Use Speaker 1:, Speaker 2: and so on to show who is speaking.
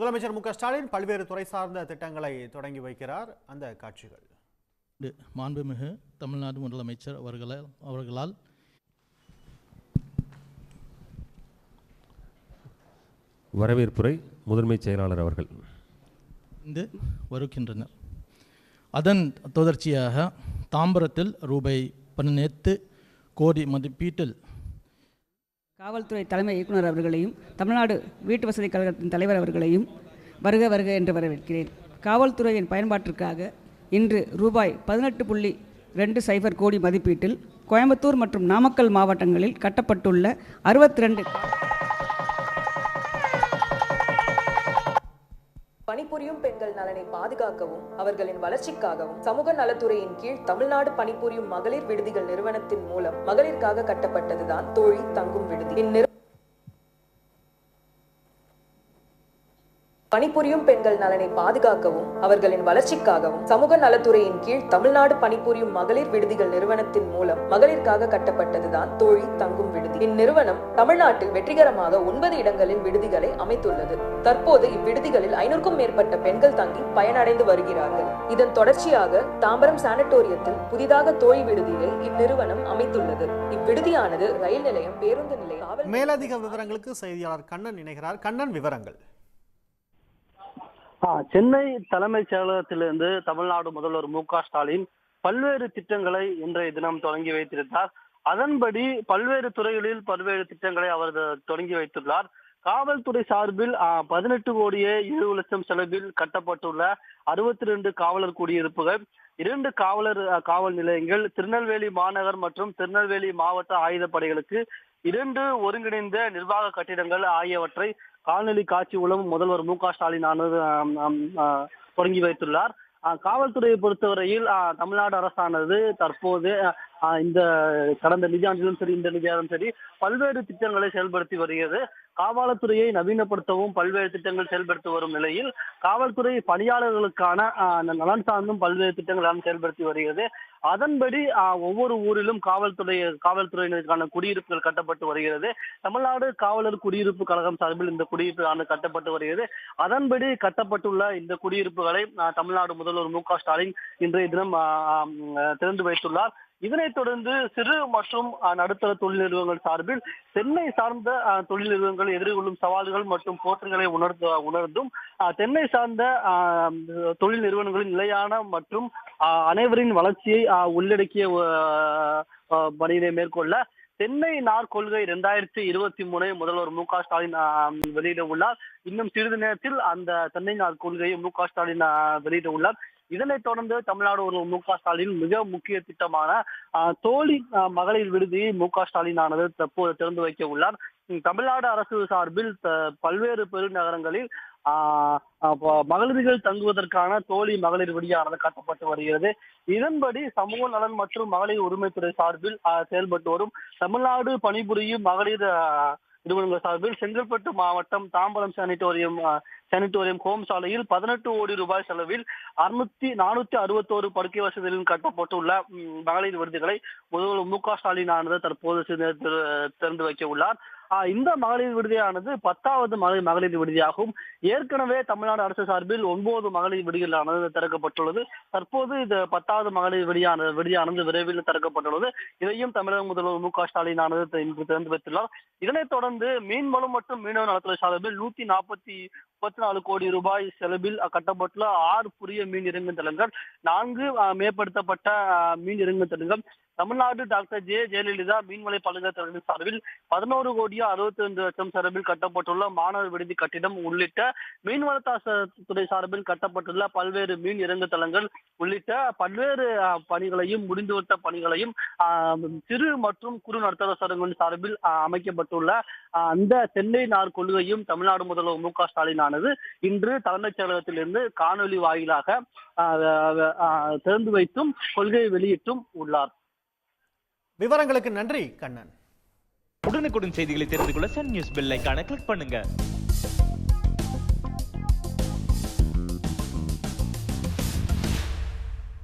Speaker 1: முதலமைச்சர் மு க ஸ்டாலின் பல்வேறு துறை சார்ந்த திட்டங்களை தொடங்கி வைக்கிறார். அந்த காட்சிகள்.
Speaker 2: மாண்புமிகு தமிழ்நாடு முதலமைச்சர் அவர்களால் அவர்களால்
Speaker 3: வரவேற்புரை முதன்மைச் செயலாளர் அவர்கள்.
Speaker 2: இந்து வருகின்றனர். அதன் தொடர்ச்சியாக தாம்பரத்தில் ரூபாய் பதினெட்டு கோடி மதிப்பீட்டில்
Speaker 4: காவல்துறை தலைமை இயக்குனர் அவர்களையும் தமிழ்நாடு வீட்டு வசதி கழகத்தின் தலைவர் அவர்களையும் வருக வருக என்று வரவேற்கிறேன். காவல்துறையின் பயன்பாட்டிற்காக இன்று ரூபாய் பதினெட்டு புள்ளி ரெண்டு சைபர் கோடி மதிப்பீட்டில் கோயம்புத்தூர் மற்றும் நாமக்கல் மாவட்டங்களில் கட்டப்பட்டுள்ள அறுபத்தி ரெண்டு
Speaker 5: பணிபுரியும் பெண்கள் நலனை பாதுகாக்கவும் அவர்களின் வளர்ச்சிக்காகவும் சமூக நலத்துறையின் கீழ் தமிழ்நாடு பணிபுரியும் மகளிர் விடுதிகள் நிறுவனத்தின் மூலம் மகளிருக்காக கட்டப்பட்டதுதான் தோழி தங்கும் விடுதி. இந்நிறுவனம் பணிபுரியும் பெண்கள் நலனை பாதுகாக்கவும் அவர்களின் வளர்ச்சிக்காகவும் சமூக நலத்துறையின் கீழ் தமிழ்நாடு பணிபுரியும் மகளிர் விடுதிகள் நிறுவனத்தின் மூலம் மகளிருக்காக கட்டப்பட்டதுதான் தோழி தங்கும் விடுதி. இந்நிறுவனம் தமிழ்நாட்டில் வெற்றிகரமாக ஒன்பது இடங்களில் விடுதிகளை அமைத்துள்ளது. தற்போது இவ்விடுதிகளில் ஐநூறுக்கும் மேற்பட்ட பெண்கள் தங்கி பயனடைந்து வருகிறார்கள். இதன் தொடர்ச்சியாக தாம்பரம் சானட்டோரியத்தில் புதிதாக தோழி விடுதியை இந்நிறுவனம் அமைத்துள்ளது. இவ்விடுதியானது ரயில் நிலையம் பேருந்து நிலையம்
Speaker 1: மேலதிக விவரங்களுக்கு செய்தியாளர் கண்ணன் இணைகிறார். கண்ணன் விவரங்கள்.
Speaker 6: சென்னை தலைமைச் செயலகத்திலிருந்து தமிழ்நாடு முதல்வர் மு க ஸ்டாலின் பல்வேறு திட்டங்களை இன்றைய தினம் தொடங்கி வைத்திருந்தார். அதன்படி பல்வேறு துறைகளில் பல்வேறு திட்டங்களை அவர் தொடங்கி வைத்துள்ளார். காவல்துறை சார்பில் பதினெட்டு கோடியே ஏழு லட்சம் செலவில் கட்டப்பட்டுள்ள அறுபத்தி ரெண்டு காவலர் குடியிருப்புகள் இரண்டு காவலர் காவல் நிலையங்கள் திருநெல்வேலி மாநகர் மற்றும் திருநெல்வேலி மாவட்ட ஆயுதப்படைகளுக்கு இரண்டு ஒருங்கிணைந்த நிர்வாக கட்டிடங்கள் ஆகியவற்றை காணொலி காட்சி மூலம் முதல்வர் மு க ஸ்டாலின் ஆனது தொடங்கி வைத்துள்ளார். காவல்துறையை பொறுத்தவரையில் தமிழ்நாடு அரசானது தற்போது இந்த கடந்த நிதியாண்டிலும் சரி இந்த நிதியாண்டும் சரி பல்வேறு திட்டங்களை செயல்படுத்தி வருகிறது. காவல்துறையை நவீனப்படுத்தவும் பல்வேறு திட்டங்கள் செயல்படுத்தி வரும் நிலையில் காவல்துறை பணியாளர்களுக்கான நலன் சார்ந்தும் பல்வேறு திட்டங்கள் எல்லாம் செயல்படுத்தி வருகிறது. அதன்படி ஒவ்வொரு ஊரிலும் காவல்துறை காவல்துறையினருக்கான குடியிருப்புகள் கட்டப்பட்டு வருகிறது. தமிழ்நாடு காவலர் குடியிருப்பு கழகம் சார்பில் இந்த குடியிருப்பு கட்டப்பட்டு வருகிறது. அதன்படி கட்டப்பட்டுள்ள இந்த குடியிருப்புகளை தமிழ்நாடு முதல்வர் மு க ஸ்டாலின் இன்றைய தினம் திறந்து வைத்துள்ளார். இதனைத் தொடர்ந்து சிறு மற்றும் நடுத்தர தொழில் நிறுவனங்கள் சார்பில் சென்னை சார்ந்த தொழில் நிறுவனங்கள் எதிர்கொள்ளும் சவால்கள் மற்றும் போற்றுகளை உணர்ந்து உணர்ந்தும் தென்னை சார்ந்த தொழில் நிறுவனங்களின் நிலையான மற்றும் அனைவரின் வளர்ச்சியை உள்ளடக்கிய பணியினை மேற்கொள்ள தென்னை நார் கொள்கை இரண்டாயிரத்தி இருபத்தி மூணை முதல்வர் மு க ஸ்டாலின் வெளியிட உள்ளார். இன்னும் சிறிது நேரத்தில் அந்த தென்னை நார் கொள்கையை மு க ஸ்டாலின் வெளியிட உள்ளார். இதனைத் தொடர்ந்து தமிழ்நாடு ஒரு மு க ஸ்டாலின் மிக முக்கிய திட்டமான தோழி மகளிர் விடுதியை மு க ஸ்டாலின் ஆனது தற்போது திறந்து வைக்க உள்ளார். தமிழ்நாடு அரசு சார்பில் பல்வேறு பெருநகரங்களில் மகளிர்கள் தங்குவதற்கான தோழி மகளிர் விடியானது கட்டப்பட்டு வருகிறது. இதன்படி சமூக நலன் மற்றும் மகளிர் உரிமைத்துறை சார்பில் செயல்பட்டு வரும் தமிழ்நாடு பணிபுரியும் மகளிர் நிறுவனங்கள் சார்பில் செங்கல்பட்டு மாவட்டம் தாம்பரம் சானிட்டோரியம் சானிட்டோரியம் ஹோம் சாலையில் பதினெட்டு கோடி ரூபாய் செலவில் அறுநூத்தி நானூத்தி அறுபத்தோரு படுக்கை வசதிகளில் கட்டப்பட்டுள்ள மகளிர் விருதுகளை முதல்வர் மு க ஸ்டாலின் ஆனது தற்போது நேரத்தில் திறந்து வைக்க உள்ளார். இந்த மகளிர் விடுதியானது பத்தாவது மகளிர் மகளிர் விடுதியாகும். ஏற்கனவே தமிழ்நாடு அரசு சார்பில் ஒன்பது மகளிர் விடுதிகளானது திறக்கப்பட்டுள்ளது. தற்போது இது பத்தாவது மகளிர் விடியான விடுதியானது விரைவில் திறக்கப்பட்டுள்ளது. இதையும் தமிழக முதல்வர் மு க ஸ்டாலின் ஆனது இன்று திறந்து வைத்துள்ளார். இதனைத் தொடர்ந்து மீன்வளம் மற்றும் மீனவ நலத்துறை சார்பில் நூத்தி நாற்பத்தி முப்பத்தி நாலு கோடி ரூபாய் செலவில் கட்டப்பட்டுள்ள ஆறு புதிய மீன் இறங்கும் தளங்கள் நான்கு மேம்படுத்தப்பட்ட மீன் இறங்கும் தளங்கள் தமிழ்நாடு டாக்டர் ஜே. ஜெயலலிதா மீன்வளை பல்கலைக்கழகத்தின் சார்பில் பதினோரு கோடியே அறுபத்தி ரெண்டு லட்சம் செலவில் கட்டப்பட்டுள்ள மாணவர் விடுதி கட்டிடம் உள்ளிட்ட மீன்வளத்துறை சார்பில் கட்டப்பட்டுள்ள பல்வேறு மீன் இறங்கு தளங்கள் உள்ளிட்ட பல்வேறு பணிகளையும் பணிகளையும் முடிந்துவிட்ட பணிகளையும் ஆஹ், சிறு மற்றும் குறு நடுத்தர சரங்களின் சார்பில் அமைக்கப்பட்டுள்ள அந்த சென்னை நார் கொள்கையும் தமிழ்நாடு முதல்வர் மு க ஸ்டாலினானது இன்று தலைமைச் செயலகத்திலிருந்து காணொலி வாயிலாக திறந்து வைத்தும் கொள்கையை வெளியிட்டும் உள்ளார்.
Speaker 1: விவரங்களுக்கு நன்றி கண்ணன்.
Speaker 7: உடனுக்குடன் செய்திகளை தெரிந்து கொள்ள சன் நியூஸ் பெல் ஐக்கான கிளிக் பண்ணுங்க.